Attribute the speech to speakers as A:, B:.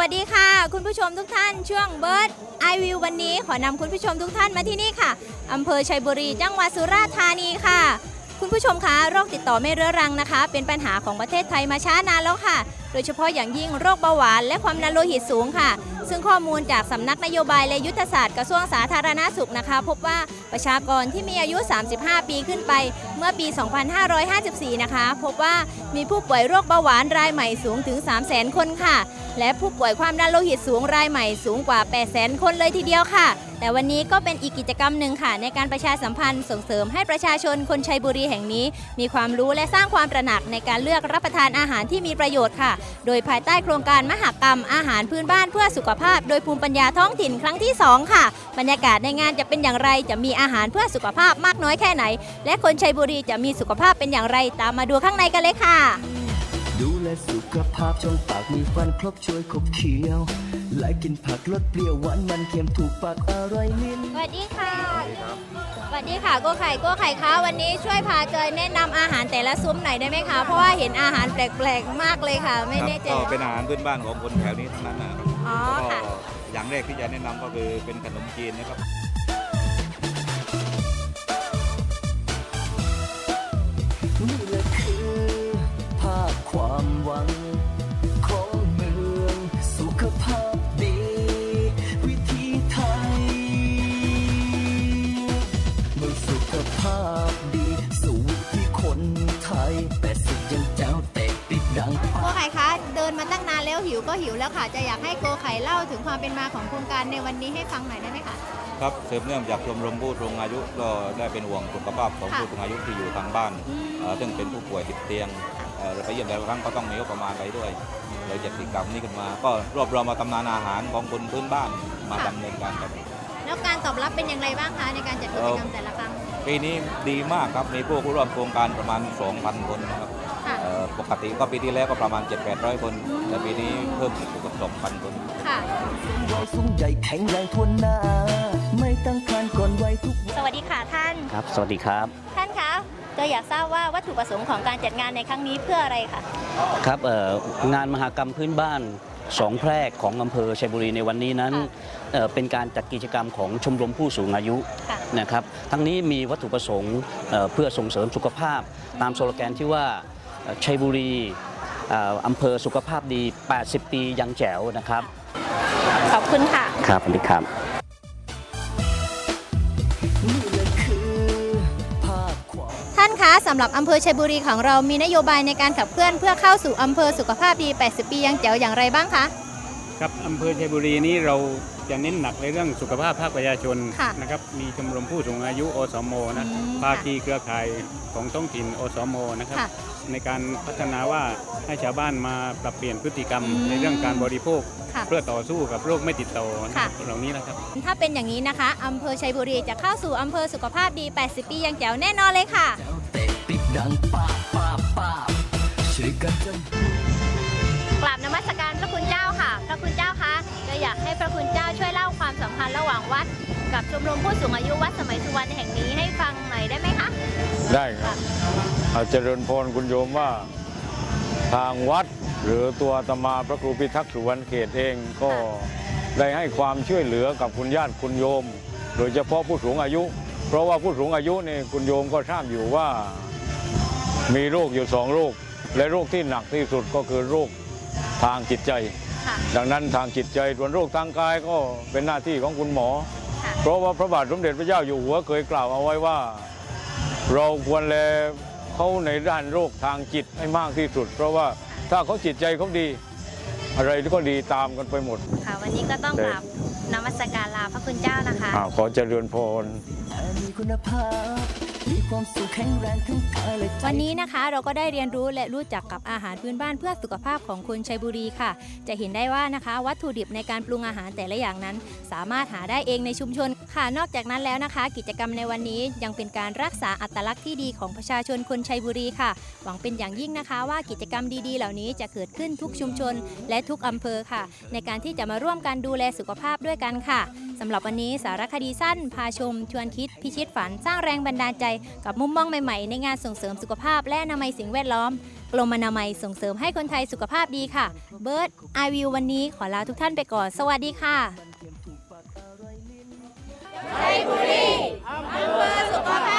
A: วัสดีค่ะ คุณผู้ชมทุกท่านช่วงเบิร์ดไอวิววันนี้ขอนำคุณผู้ชมทุกท่านมาที่นี่ค่ะอำเภอชัยบุรีจังหวัดสุราษฎร์ธานีค่ะ คุณผู้ชมคะโรคติดต่อไม่เรื้อรังนะคะ เป็นปัญหาของประเทศไทยมาช้านานแล้วค่ะ โดยเฉพาะอย่างยิ่งโรคเบาหวานและความดันโลหิตสูงค่ะ ซึ่งข้อมูลจากสำนักนโยบายและยุทธศาสตร์กระทรวงสาธารณาสุขนะคะ พบว่าประชากรที่มีอายุ 35 ปีขึ้นไป เมื่อปี 2554 นะคะ พบว่ามีผู้ป่วยโรคเบาหวานรายใหม่สูงถึง 300,000 คนค่ะ และผู้ป่วยความดันโลหิตสูงรายใหม่สูงกว่า 800,000 คนเลยทีเดียวค่ะ แต่วันนี้ก็เป็นอีกกิจกรรมหนึ่งค่ะ ในการประชาสัมพันธ์ส่งเสริมให้ประชาชนคนชัยบุรีแห่งนี้ มีความรู้และสร้างความตระหนักในการเลือกรับประทานอาหารที่มีประโยชน์ค่ะ โดยภายใต้โครงการมหกรรมอาหารพื้นบ้านเพื่อสุขภาพโดยภูมิปัญญาท้องถิ่นครั้งที่ 2 ค่ะ บรรยากาศในงานจะเป็นอย่างไร จะมีอาหารเพื่อสุขภาพมากน้อยแค่ไหน และคนชัยบุรีจะมีสุขภาพเป็นอย่างไร ตามมาดูข้างในกันเลยค่ะ
B: ดูแลสุขภาพช่องปากมีฟันครบช่วยขบเคี้ยวและกินผักลดเปรี้ยวหวานมันเค็มถูกปากอร่อยลิ้น
A: สวัสดีค่ะสวัสดีค่ะโกไข่โกไข่คะวันนี้ช่วยพาเจยแนะนำอาหารแต่ละซุ้มหน่อยได้ไหมคะเพราะว่าเห็นอาหารแปลกๆมากเลยค่ะ ไม่
C: ครับ
A: แน่ใจ
C: ก็เป็นอาหารพื้นบ้านของคนแถวนี้ทั้งนั้นนะครับ
A: อ๋อ
C: ก็
A: ค่ะ
C: อย่างแรกที่จะแนะนำก็คือเป็นขนมจีนนะครับ
A: หิวก็หิวแล้วค่ะ จะอยากให้โกไข่เล่าถึงความเป็นมาของโครงการในวันนี้ให้ฟังหน่อยได้ไหมคะ
C: ครับสืบเนื่องจากชมรมผู้สูงอายุก็ได้เป็นห่วงสุขภาพของ
A: ค่ะ
C: ผู้สูงอายุที่อยู่ทางบ้าน
A: อืม
C: เอ่อซึ่งเป็นผู้ป่วยติดเตียงเอ่อเราไปเยี่ยมแต่ละครั้งก็ต้องมีงบประมาณไปด้วยเลยจัดกิจกรรมนี้ขึ้นมา ก็รวบรวมมาตำนานอาหารของคนพื้นบ้านมาดำเนินการครับ
A: แล้วการตอบรับเป็นอย่างไรบ้างคะในการจัดกิจกรรมแต่ละครั้ง
C: ปีนี้ดีมากครับมีผู้เข้าร่วมโครงการประมาณ 2,000 คนนะครับ
A: ค่ะ
C: เอ่อ ปกติก็ปีที่แล้วก็ประมาณ 7-800 คน แต่ปีนี้เพิ่มอีกเกือบ2,000 คน
A: ค่ะ
B: เราสูงใหญ่แข็งแรงทวนหน้าไม่ตั้งครรภ์ก่อนวัยทุกวัน
A: สวัสดีค่ะท่าน
D: ครับ สวัสดีครับ
A: ท่านคะก็อยากทราบว่าวัตถุประสงค์ของการจัดงานในครั้งนี้เพื่ออะไรคะ
D: ครับเอ่องานมหกรรมพื้นบ้านสองแพรกของอำเภอชัยบุรีในวันนี้นั้น
A: ค่ะ
D: เอ่อเป็นการจัดกิจกรรมของชมรมผู้สูงอายุ
A: ค่ะ
D: นะครับทั้งนี้มีวัตถุประสงค์เอ่อเพื่อส่งเสริมสุขภาพ ตามสโลแกนที่ว่าเอ่อ ชัยบุรีเอ่ออำเภอสุขภาพดี 80 ปียังแจ๋วนะครับ
A: ขอบคุณค่ะ
D: ครับสวัสดีครับ
B: นี่แหละคือภาพความ
A: ท่านคะสำหรับอำเภอชัยบุรีของเรามีนโยบายในการขับเคลื่อนเพื่อเข้าสู่อำเภอสุขภาพดี 80 ปียังแจ๋วอย่างไรบ้างคะ
E: ครับอำเภอชัยบุรีนี้เราจะเน้นหนักในเรื่องสุขภาพภาคประชาชน
A: ค่ะ
E: นะครับมีชมรมผู้สูงอายุอสมนะ
A: อืม
E: ภาคีเครือข่ายของท้องถิ่นอสมนะครับ
A: ค่ะ
E: ในการพัฒนาว่าให้ชาวบ้านมาปรับเปลี่ยนพฤติกรรม
A: อืม
E: ในเรื่องการบริโภค
A: ค่ะ
E: เพื่อต่อสู้กับโรคไม่ติดต่อนะ
A: ค่ะ
E: เหล่านี้นะครับ
A: ถ้าเป็นอย่างนี้นะคะอำเภอชัยบุรีจะเข้าสู่อำเภอสุขภาพดี 80 ปียังแจ๋วแน่นอนเลยค่ะ
B: เจ้าเตะปิดดังป้าบป้าบป้าบช่วยกันจน
A: กราบนมัสการพระคุณ อยากให้พระคุณเจ้าช่วยเล่าความสัมพันธ์ระหว่างวัด กับชมรมผู้สูงอายุวัดสมัยสุวรรณแห่งนี้ให้ฟังหน่อยได้ไหมคะ
F: ได้ครับอาเจริญพรคุณโยมว่าทางวัดหรือตัวอาตมาพระครูพิทักษ์สุวรรณเขตเองก็ได้ให้ความช่วยเหลือกับคุณญาติคุณโยม โดยเฉพาะผู้สูงอายุ เพราะว่าผู้สูงอายุนี่คุณโยมก็ทราบอยู่ว่ามีโรคอยู่สองโรค และโรคที่หนักที่สุดก็คือโรคทางจิตใจ
A: ค่ะ
F: ดังนั้นทางจิตใจส่วนโรคทางกายก็เป็นหน้าที่ของคุณหมอ
A: ค่ะ
F: เพราะว่าพระบาทสมเด็จพระเจ้าอยู่หัวเคยกล่าวเอาไว้ว่า เราควรแลเขาในด้านโรคทางจิตให้มากที่สุด เพราะว่าถ้าเขาจิตใจเขาดี อะไรก็ดีตามกันไปหมด
A: ค่ะ วันนี้ก็ต้องกราบนมัสการลาพระคุณเจ้านะคะ
F: อาขอเจริญพร
B: แต่มีคุณภาพ มีความสุขแข็งแรงทั้งกายและใจ
A: วันนี้นะคะเราก็ได้เรียนรู้และรู้จักกับอาหารพื้นบ้านเพื่อสุขภาพของคนชัยบุรีค่ะ จะเห็นได้ว่านะคะ วัตถุดิบในการปรุงอาหารแต่ละอย่างนั้น สามารถหาได้เองในชุมชนค่ะ นอกจากนั้นแล้วนะคะ กิจกรรมในวันนี้ยังเป็นการรักษาอัตลักษณ์ที่ดีของประชาชนคนชัยบุรีค่ะ หวังเป็นอย่างยิ่งนะคะ ว่ากิจกรรมดีๆ เหล่านี้จะเกิดขึ้นทุกชุมชนและทุกอำเภอค่ะ ในการที่จะมาร่วมกันดูแลสุขภาพด้วยกันค่ะ สำหรับวันนี้สารคดีสั้น พาชม ชวนคิด พิชิตฝันสร้างแรงบันดาลใจ กับมุมมองใหม่ๆ ในงานส่งเสริมสุขภาพและอนามัยสิ่งแวดล้อมกรมอนามัยส่งเสริมให้คนไทยสุขภาพดีค่ะเบิร์ดไอวิววันนี้ขอลาทุกท่านไปก่อน สวัสดีค่ะไทบุรีอำเภอสุขภาพ